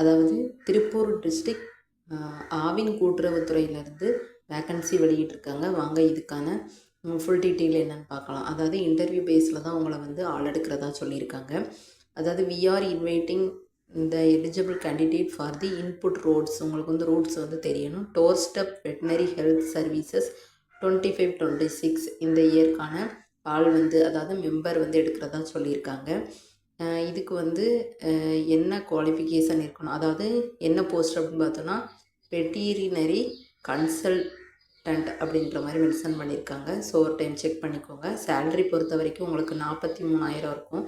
அதாவது திருப்பூர் டிஸ்ட்ரிக் ஆவின் கூட்டுறவுத்துறையிலேருந்து வேக்கன்சி வெளியிட்டிருக்காங்க. வாங்க இதுக்கான ஃபுல் டீட்டெயில் என்னென்னு பார்க்கலாம். அதாவது இன்டர்வியூ பேஸில் தான் உங்களை வந்து ஆள் எடுக்கிறதா சொல்லியிருக்காங்க. அதாவது வி ஆர் இன்வைட்டிங் இந்த eligible candidate for the input roads உங்களுக்கு வந்து ரூட்ஸ் வந்து தெரியணும். Door step veterinary health services twenty five twenty six இந்த இயர்க்கான ஆள் வந்து அதாவது மெம்பர் வந்து எடுக்கிறதா சொல்லியிருக்காங்க. இதுக்கு வந்து என்ன குவாலிஃபிகேஷன் இருக்கணும்? அதாவது என்ன போஸ்ட் அப்படின்னு பார்த்தோன்னா வெட்டீரினரி கன்சல்டன்ட் அப்படின்ற மாதிரி மென்ஷன் பண்ணியிருக்காங்க. ஸோ ஒரு டைம் செக் பண்ணிக்கோங்க. சேலரி பொறுத்த வரைக்கும் உங்களுக்கு நாற்பத்தி மூணாயிரம் இருக்கும்.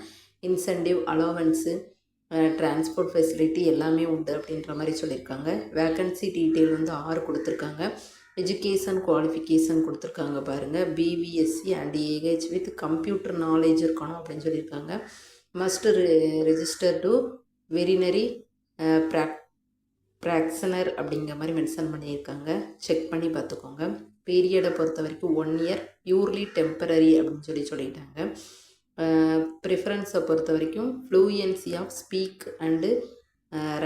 இன்சென்டிவ் அலோவன்ஸு டிரான்ஸ்போர்ட் ஃபெசிலிட்டி எல்லாமே உண்டு அப்படின்ற மாதிரி சொல்லியிருக்காங்க. வேக்கன்சி டீட்டெயில் வந்து ஆறு கொடுத்துருக்காங்க. எஜுகேஷன் குவாலிஃபிகேஷன் கொடுத்துருக்காங்க பாருங்கள் BPSC and AH with computer knowledge இருக்கணும் அப்படின்னு சொல்லியிருக்காங்க. Must register to veterinary Prague practitioner அப்படிங்கிற மாதிரி மென்ஷன் பண்ணியிருக்காங்க. செக் பண்ணி பார்த்துக்கோங்க. பீரியடை பொறுத்த வரைக்கும் ஒன் இயர் பியூர்லி டெம்பரரி அப்படின்னு சொல்லி சொல்லிட்டாங்க. ப்ரிஃபரன்ஸை பொறுத்த வரைக்கும் fluency of speak and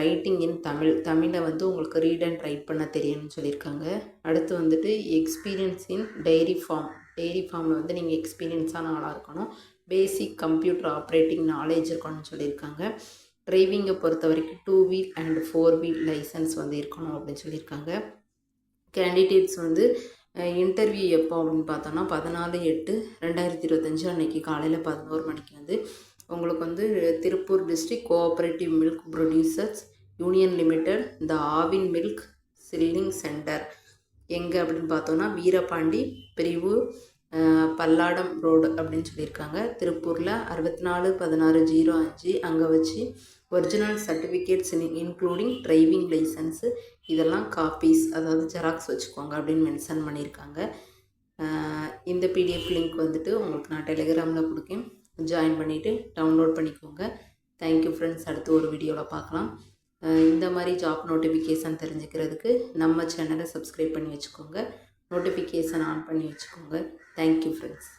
writing in Tamil. தமிழை வந்து உங்களுக்கு ரீட் அண்ட் ரைட் பண்ண தெரியும்னு சொல்லியிருக்காங்க. அடுத்து வந்துட்டு experience in dairy farm dairy ஃபார்மில் வந்து நீங்கள் எக்ஸ்பீரியன்ஸான ஆளாக இருக்கணும். பேசிக் கம்ப்யூட்டர் ஆப்ரேட்டிங் நாலேஜ் இருக்கணும்னு சொல்லியிருக்காங்க. டிரைவிங்கை பொறுத்த வரைக்கும் two wheel and four wheel licence வந்து இருக்கணும் அப்படின்னு சொல்லியிருக்காங்க. கேண்டிடேட்ஸ் வந்து இன்டர்வியூ எப்போ அப்படின்னு பார்த்தோன்னா பதினாலு எட்டு ரெண்டாயிரத்தி இருபத்தஞ்சு அன்றைக்கி காலையில் பதினோரு மணிக்கு வந்து. உங்களுக்கு வந்து Tiruppur district cooperative milk producers union limited the Aavin milk chilling centre எங்கே அப்படின்னு பார்த்தோன்னா வீரபாண்டி பிரிவு பல்லாடம் ரோடு அப்படின்னு சொல்லியிருக்காங்க. திருப்பூரில் அறுபத்தி நாலு பதினாறு ஜீரோ அஞ்சு அங்கே வச்சு original certificates including driving licence இதெல்லாம் காப்பீஸ் அதாவது ஜெராக்ஸ் வச்சுக்கோங்க அப்படின்னு மென்ஷன் பண்ணியிருக்காங்க. இந்த பிடிஎஃப் லிங்க் வந்துட்டு உங்களுக்கு நான் டெலிகிராமில் கொடுக்கேன். ஜாயின் பண்ணிவிட்டு டவுன்லோட் பண்ணிக்கோங்க. தேங்க்யூ ஃப்ரெண்ட்ஸ் அடுத்து ஒரு வீடியோவில் பார்க்கலாம். இந்த மாதிரி ஜாப் நோட்டிஃபிகேஷன் தெரிஞ்சுக்கிறதுக்கு நம்ம சேனலை சப்ஸ்கிரைப் பண்ணி வச்சுக்கோங்க. நோட்டிஃபிகேஷன் ஆன் பண்ணி வச்சுக்கோங்க. Thank you friends